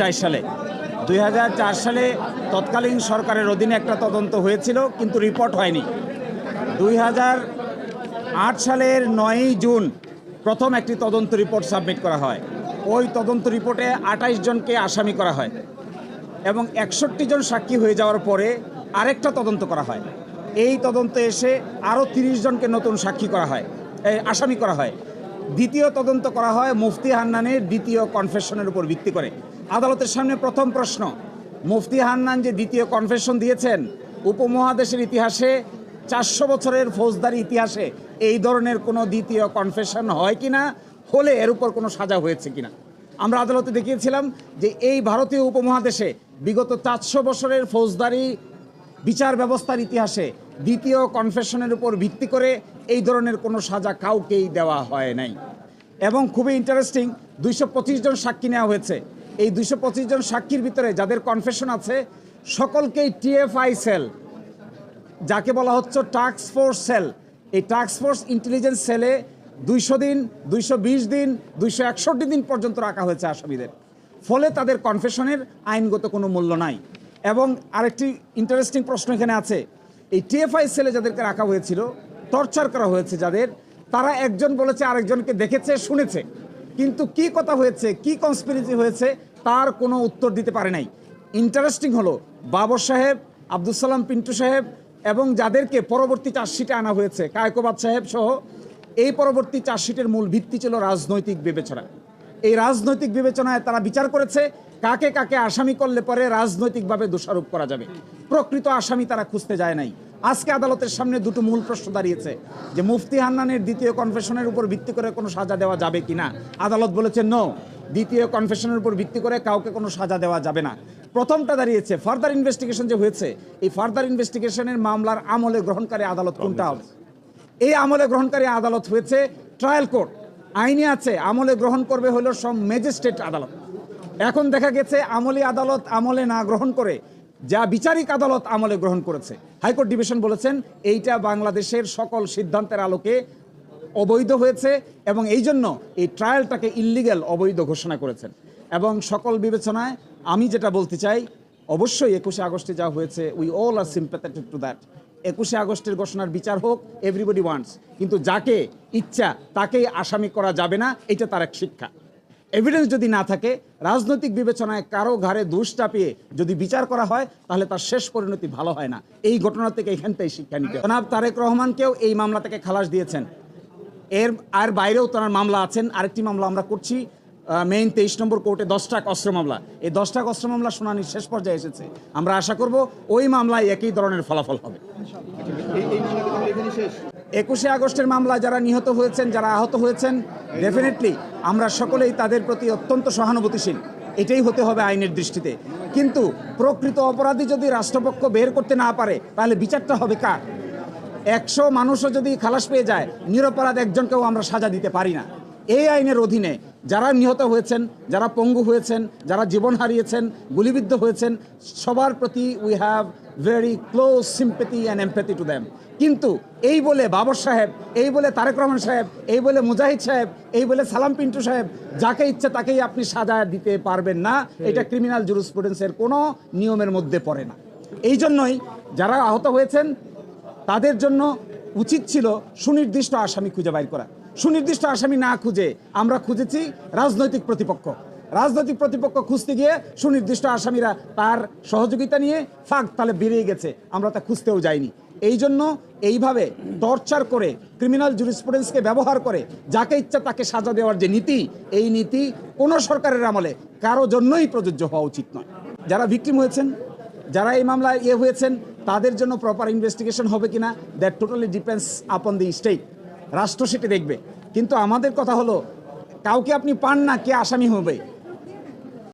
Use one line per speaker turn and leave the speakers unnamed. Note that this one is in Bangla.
চার সালে। দুই হাজার চার সালে তৎকালীন সরকারের অধীনে একটা তদন্ত হয়েছিল, কিন্তু রিপোর্ট হয়নি। দুই সালের নয়ই জুন প্রথম একটি তদন্ত রিপোর্ট সাবমিট করা হয়। ওই তদন্ত রিপোর্টে আঠাইশ জনকে আসামি করা হয় এবং একষট্টি জন সাক্ষী হয়ে যাওয়ার পরে আরেকটা তদন্ত করা হয়। এই তদন্তে এসে আরও তিরিশ জনকে নতুন সাক্ষী করা হয় আসামি করা হয়। দ্বিতীয় তদন্ত করা হয় মুফতি হান্নানের দ্বিতীয় কনফেশনের উপর ভিত্তি করে। আদালতের সামনে প্রথম প্রশ্ন। মুফতি হান্নান যে দ্বিতীয় কনফেশন দিয়েছেন, উপমহাদেশের ইতিহাসে চারশো বছরের ফৌজদারি ইতিহাসে এই ধরনের কোনো দ্বিতীয় কনফেশন হয় কিনা, হলে এর উপর কোনো সাজা হয়েছে কিনা। আমরা আদালতে দেখিয়েছিলাম যে এই ভারতীয় উপমহাদেশে বিগত চারশো বছরের ফৌজদারি বিচার ব্যবস্থার ইতিহাসে দ্বিতীয় কনফেশনের উপর ভিত্তি করে এই ধরনের কোনো সাজা কাউকেই দেওয়া হয় নাই। এবং খুবই ইন্টারেস্টিং দুইশো পঁচিশ জন সাক্ষী নেওয়া হয়েছে। এই পঁচিশ জন সাক্ষীর ভিতরে যাদের কনফেশন আছে, সকলকেই টিএফআই সেল যাকে বলা হচ্ছে টাস্ক ফোর্স সেল এই টাস্ক ফোর্স ইন্টেলিজেন্স সেলে দুইশো দিন, দুইশো বিশ দিন, দুইশো একষট্টি দিন পর্যন্ত রাখা হয়েছে আসামিদের। ফলে তাদের কনফেশনের আইনগত কোনো মূল্য নাই। এবং আরেকটি ইন্টারেস্টিং প্রশ্ন এখানে আছে। এই টিএফআই সেলে যাদেরকে রাখা হয়েছিল টর্চার করা হয়েছে যাদের, তারা একজন বলেছে, আরেকজনকে দেখেছে, শুনেছে। কিন্তু কি কথা হয়েছে, কি কনস্পিরেসি হয়েছে, তার কোনো উত্তর দিতে পারে নাই। ইন্টারেস্টিং হলো, বাবর সাহেব আব্দুল সালাম পিন্টু সাহেব এবং যাদেরকে পরবর্তী চার্জশিটে আনা হয়েছে, কায়কোবাদ সাহেব সহ, এই পরবর্তী চার্জশিটের মূল ভিত্তি ছিল রাজনৈতিক বিবেচনা। এই রাজনৈতিক বিবেচনায় তারা বিচার করেছে, কাকে কাকে আসামি করলে পরে রাজনৈতিকভাবে দোষারোপ করা যাবে। প্রকৃত আসামি তারা খুঁজতে যায় নাই। আজকে আদালতের সামনে দুটো মূল প্রশ্ন দাঁড়িয়েছে যে মুফতি হান্নানের দ্বিতীয় কনফেশনের উপর ভিত্তি করে কোনো সাজা দেওয়া যাবে কিনা আদালত বলেছে নো দ্বিতীয় কনফেশনের উপর ভিত্তি করে কাউকে কোনো সাজা দেওয়া যাবে না। প্রথমটা দাঁড়িয়েছে ফার্দার ইনভেস্টিগেশন যে হয়েছে, এই ফার্দার ইনভেস্টিগেশনের মামলার আমলে গ্রহণকারী আদালত কোনটা? হবে এই আমলে গ্রহণকারী আদালত হয়েছে ট্রায়াল কোর্ট আইনে আছে, আমলে গ্রহণ করবে হলো সব ম্যাজিস্ট্রেট আদালত। এখন দেখা গেছে আমলি আদালত আমলে না গ্রহণ করে যা বিচারিক আদালত আমলে গ্রহণ করেছে। হাইকোর্ট ডিভিশন বলেছেন, এইটা বাংলাদেশের সকল সিদ্ধান্তের আলোকে অবৈধ হয়েছে এবং এই জন্য এই ট্রায়ালটাকে ইল্লিগ্যাল অবৈধ ঘোষণা করেছেন। এবং সকল বিবেচনায় আমি যেটা বলতে চাই, অবশ্যই একুশে আগস্টে যা হয়েছে we all are sympathetic to that একুশে আগস্টের ঘোষণার বিচার হোক এভরিবডি ওয়ান্টস কিন্তু যাকে ইচ্ছা, তাকেই আসামি করা যাবে না, এটা তার এক শিক্ষা। এভিডেন্স যদি না থাকে, রাজনৈতিক বিবেচনায় কারও ঘাড়ে দোষ চাপিয়ে যদি বিচার করা হয়, তাহলে তার শেষ পরিণতি ভালো হয় না। এই ঘটনা থেকে এখানটাই শিক্ষা নিতে জনাব তারেক রহমানকেও এই মামলা থেকে খালাস দিয়েছেন। এর, আর বাইরেও তার মামলা আছেন। আরেকটি মামলা আমরা করছি। মেইন তেইশ নম্বর কোর্টে দশটা অস্ত্র মামলা। এই দশটা অস্ত্র মামলা শুনানির শেষ পর্যায়ে এসেছে। আমরা আশা করব ওই মামলায় একই ধরনের ফলাফল হবে। একুশে আগস্টের মামলা যারা নিহত হয়েছেন, যারা আহত হয়েছেন ডেফিনেটলি আমরা সকলেই তাদের প্রতি অত্যন্ত সহানুভূতিশীল। এটাই হতে হবে আইনের দৃষ্টিতে। কিন্তু প্রকৃত অপরাধী যদি রাষ্ট্রপক্ষ বের করতে না পারে, তাহলে বিচারটা হবে কার? একশো মানুষও যদি খালাস পেয়ে যায়, নিরপরাধ একজনকেও আমরা সাজা দিতে পারি না। এই আইনের অধীনে যারা নিহত হয়েছেন যারা পঙ্গু হয়েছেন যারা জীবন হারিয়েছেন গুলিবিদ্ধ হয়েছেন সবার প্রতি we have very close sympathy and empathy to them কিন্তু এই বলে বাবর সাহেব এই বলে তারেক রহমান সাহেব এই বলে মুজাহিদ সাহেব এই বলে সালাম পিন্টু সাহেব যাকে ইচ্ছে তাকেই আপনি সাজা দিতে পারবেন না। এটা ক্রিমিনাল জুরিসপ্রুডেন্সের কোনো নিয়মের মধ্যে পড়ে না। এই জন্যই যারা আহত হয়েছেন তাদের জন্য উচিত ছিল সুনির্দিষ্ট আসামি খুঁজে বাইর করা। সুনির্দিষ্ট আসামি না খুঁজে আমরা খুঁজেছি রাজনৈতিক প্রতিপক্ষ। রাজনৈতিক প্রতিপক্ষ খুঁজতে গিয়ে সুনির্দিষ্ট আসামিরা তার সহযোগিতা নিয়ে ফাঁক তালে বেরিয়ে গেছে। আমরা তা খুঁজতেও যাইনি। এই জন্য এইভাবে টর্চার করে, ক্রিমিনাল জুরিসপ্রুডেন্সকে ব্যবহার করে, যাকে ইচ্ছা তাকে সাজা দেওয়ার যে নীতি, এই নীতি কোনো সরকারের আমলে কারও জন্যই প্রযোজ্য হওয়া উচিত নয়। যারা ভিকটিম হয়েছেন, যারা এই মামলায় ইয়ে হয়েছেন, তাদের জন্য প্রপার ইনভেস্টিগেশন হবে কিনা that totally depends upon the state রাষ্ট্র সেটি দেখবে। কিন্তু আমাদের কথা হলো কাউকে আপনি পান না কে আসামি হবে?